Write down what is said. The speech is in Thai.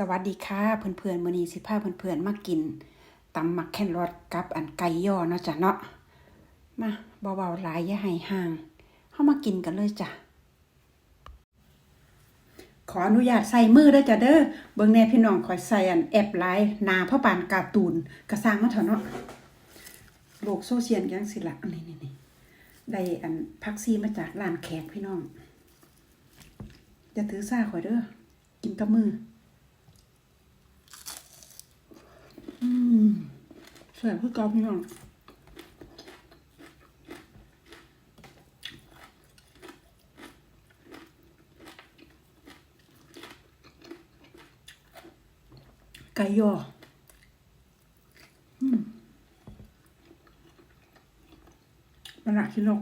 สวัสดีค่ะเพื่อนๆมื้อนี้สิพาเพื่อนๆมากินตำมักแคนรอทกับอันไก่ย่อเนาะจ้ะเนาะมาเบาๆหลายอย่าให้ห่างเฮามากินกันเลยจ้ะขออนุญาตใส่มือเด้จ้ะเด้อเบิ่งแน่พี่น้องขอยใส่อันแอปไลน์นาพ่อปานการ์ตูนกระสร้างมาเถอะเนาะโลกโซเชียลจังสิละอันนี้นี่ได้อันพักซีมาจากร้านแขกพี่น้องอย่าถือซาข่อยเด้อกินกับมือ อืม แซ่บคือก่าพี่น้องไก่ยอมันหนักที่นก